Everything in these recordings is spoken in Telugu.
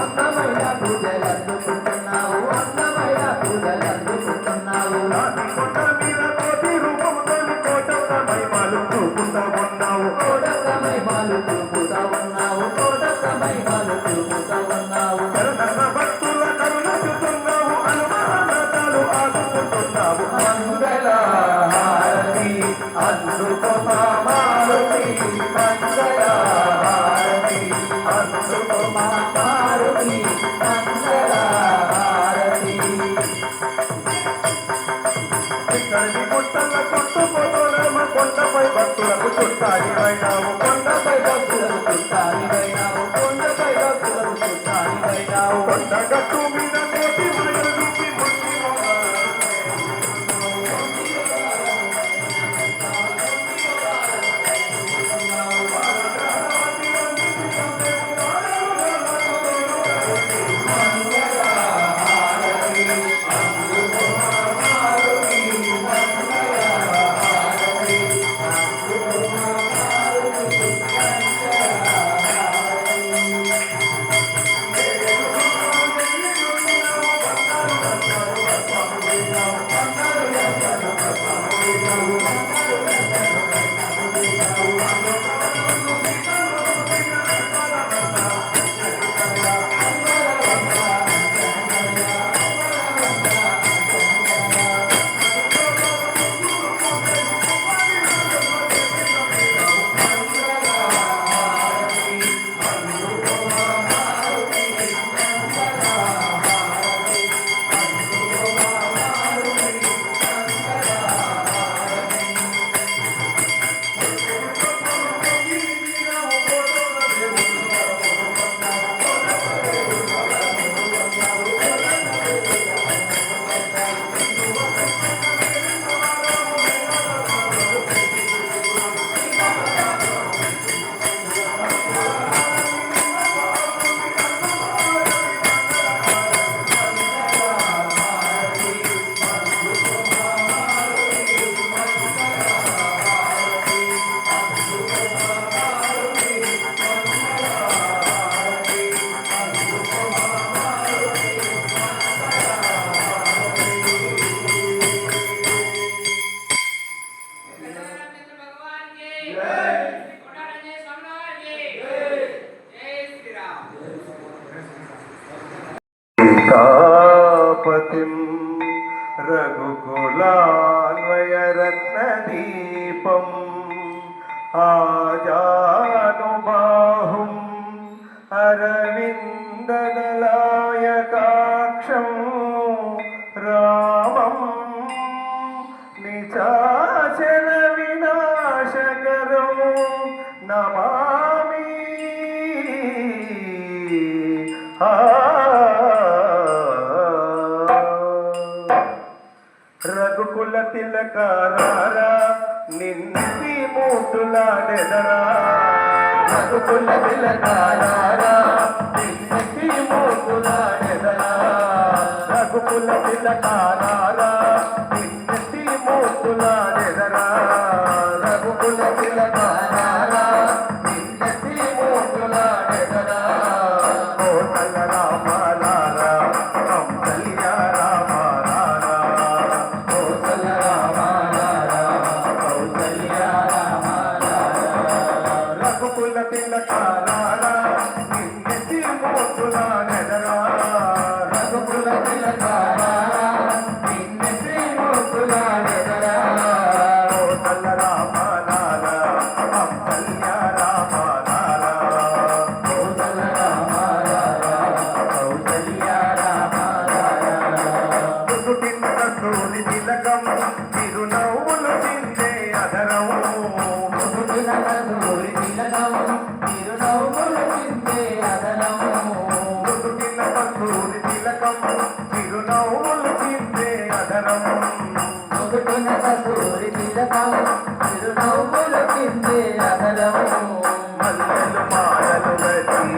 అందమైన పూజలందుకుంటున్నావు అందమైన పూజలందుకుంటున్నావు ఉన్నావు. కోటకమై బాలు తిరుగుతా ఉన్నావు. కోటకమై బాలు తిరుగుతా ఉన్నావు. భక్తుల కరుణ చూస్తున్నావు అనుమానాలు ఆడుకుంటున్నావు మంగళ హారతి అద్భుత మారుతి మంగళ హారతి అద్భుత మారుతి మంగళ హారతి. ఇక్కడికి కొట్టల కొట్టుకోవడం కొంత I'm gonna put your side right now. వెంటకారారా నిన్నిసి మూతులాడెదరా రఘుకుల తిలకారారా నిన్నిసి మూతులాడెదరా రఘుకుల తిలకారారా నిన్నిసి మూతులాడెదరా రఘుకుల తిలకారారా చరణం ఒకటున కస్తూరి తిలకం చిరునవ్వుల కిందే అగరం మల్లెలు మాలలు గతం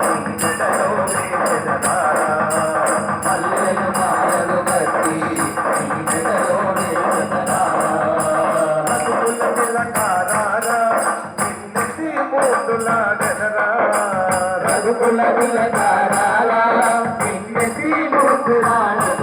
కుండలో వేదతారా మల్లెలు మాలలు గట్టి కుండలో వేదతారా అదుల తిలకారారా నిన్నటి మోతుల గనరా రఘుకుల తిలకారారా నిన్నటి మోతుల గనరా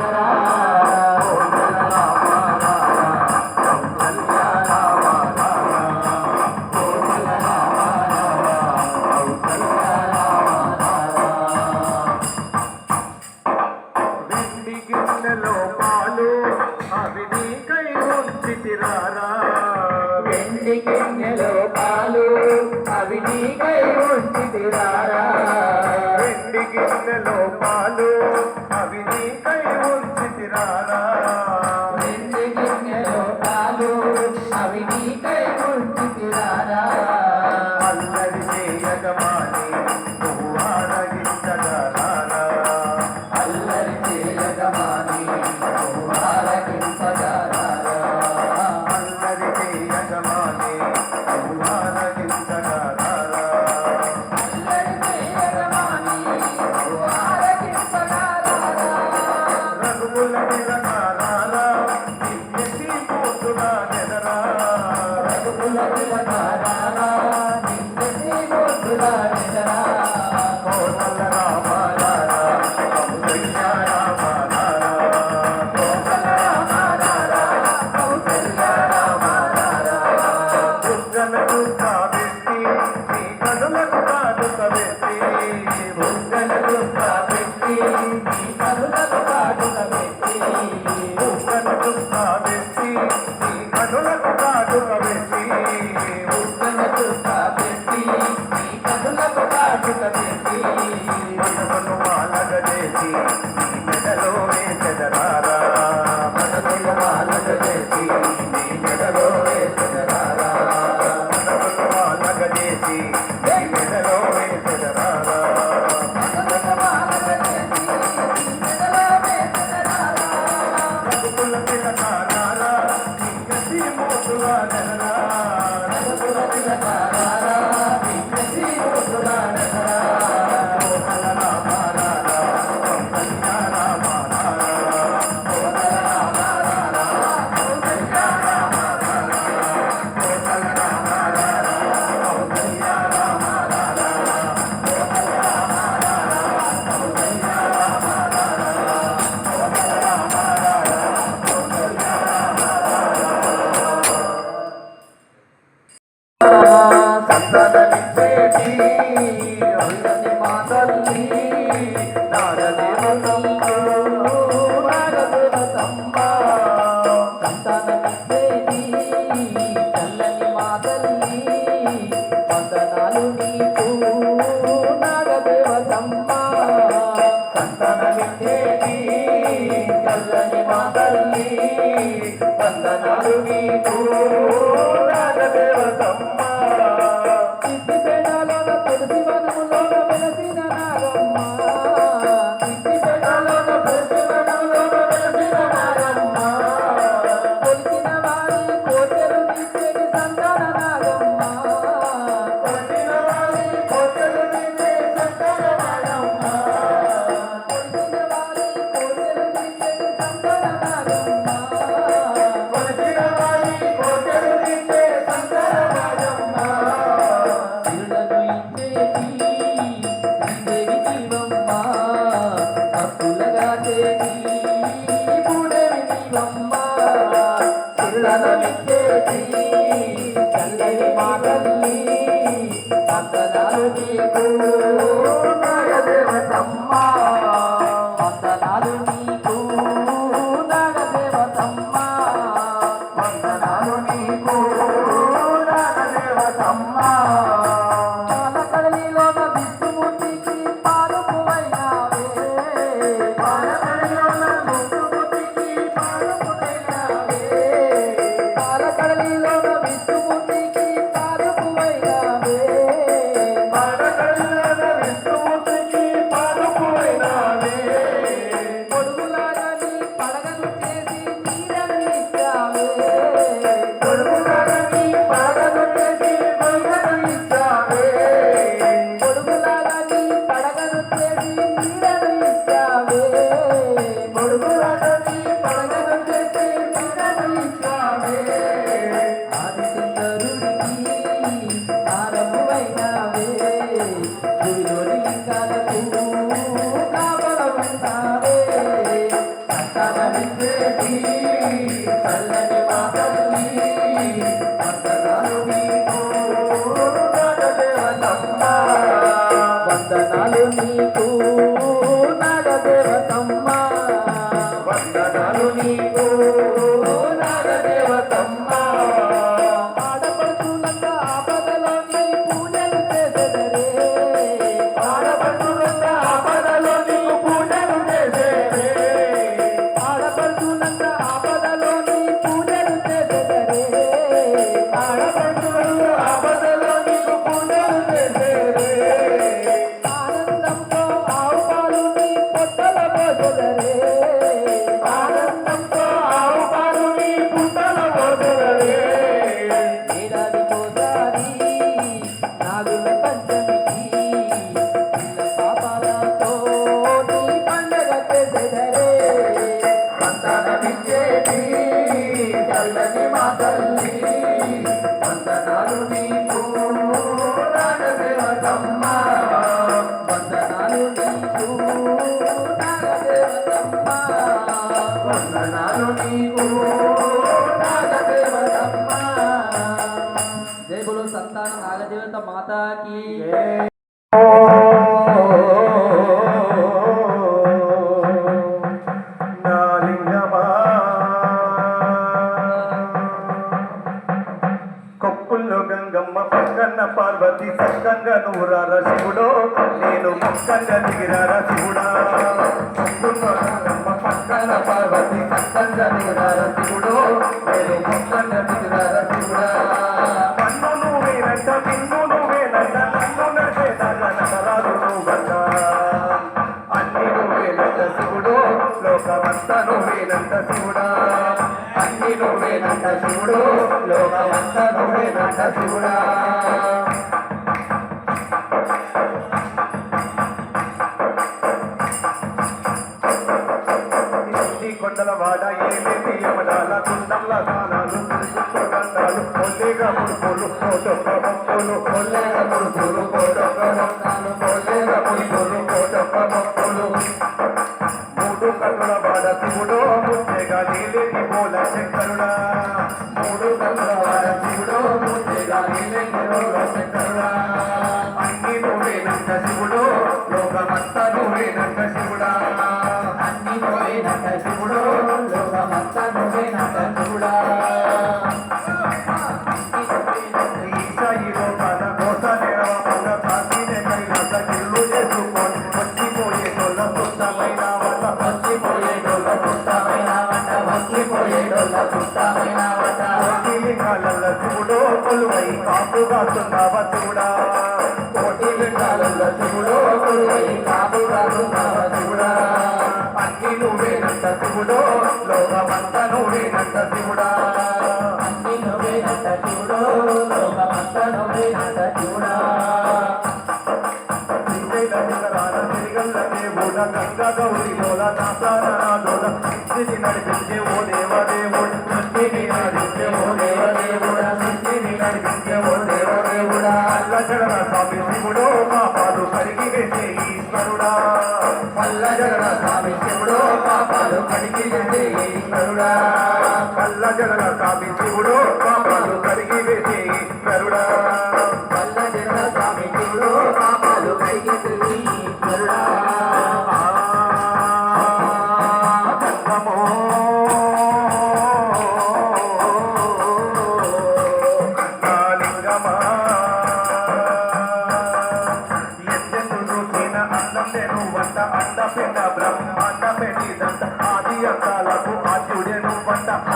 Thank you. Thank you. నీకు వందనాలు నీకు నాగదేవతమ్మ. జై బోలో సంతాన నాగదేవత మాతాకి గంగమ్మ పక్కన్న పార్వతి సక్కంగా నూరార శివుడో నేను మొక్కంగా దిగిరార శివుడా. కొప్పుల్లో పక్కన పార్వతి సక్కంగా నూరార శివుడో. నేను మొక్కంగా దిగిరార శివుడా మన్ను నువ్వేనంట నిన్ను నువ్వేనంట నన్ను నడిపేదాన్న నటరాజు నువ్వంట అన్ని నువ్వేనంట శివుడు లోకమంతా నువ్వేనంట శివుడా అన్ని నువ్వేనంట శివుడు లోకమంతా నువ్వేనంట శివుడా. ఇంటి కొండల వాడ ఏమేమి యమడాల కుండంల దానాలు దండాలు కొల్లేగా ముడుపులు కోటొక్క మొక్కులు కొల్లేగా ముడుపులు కోటొక్క మొక్కలు కొల్లేగా ముడుపులు కోటొక్క మొక్కులు మూడు కన్నుల వాడ శివుడో ముచ్చేగా నీలేటి మూల శంకరుడా. మూడు కన్నుల వాడ శివుడో ముచ్చేగా నీలేటి మూల శంకరుడా. అన్ని నువ్వేనంట శివుడు లోకమంతా నువ్వేనంట శివుడా. అన్ని నువ్వేనంట లోకమంతా నువ్వేనంట శివుడా ఈసాయి లోకాల కోస నిరవమల కాశీనే కైలాస గిల్లు చేసుకొని వచ్చిపోయేటోళ్ళ సొంతమైన శివుడో లోకమంతా నువ్వేనంట శివుడా అన్ని నువ్వేనంట శివుడు లోకమంతా నువ్వేనంట శివుడా గంగా గౌరి లోల నాసారాలోల సిద్ధిని నడిపించే ఓ దేవదేవుడు. సృష్టిని నడిపించే ఓ దేవదేవుడా సృష్టిని నడిపించే ఓ దేవదేవుడా. అల్లచడన స్వామి శివుడో పాపాలు కడిగి వేసే ఈశ్వరుడా. పల్ల జగడ స్వామి శివుడు పాపాలు కడిగి వేసి ఈశ్వరుడా అల్లచడన స్వామి శివుడో పాపాలు కడిగి వేసి ఈశ్వరుడా పల్ల జగడ స్వామి శివుడు పాపాలు కడిగి వేసి ఈశ్వరుడా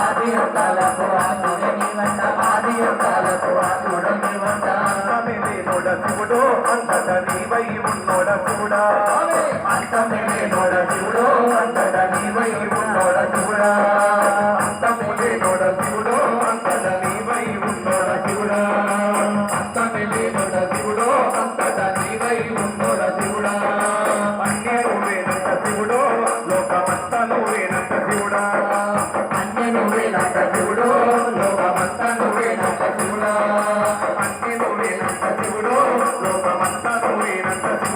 ఆది అంతాలకు ఆతుడని వంట ఆది అంతాలకు ఆతుడని వంట శివుడు అంతట నీవై ఉన్నోడ శివుడా అంతమిది నోడ శివుడు అంతట నీవై ఉన్నోడ శివుడా అంతమిది నోడ శివుడు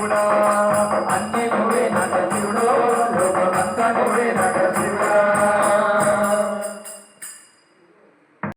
శివుడు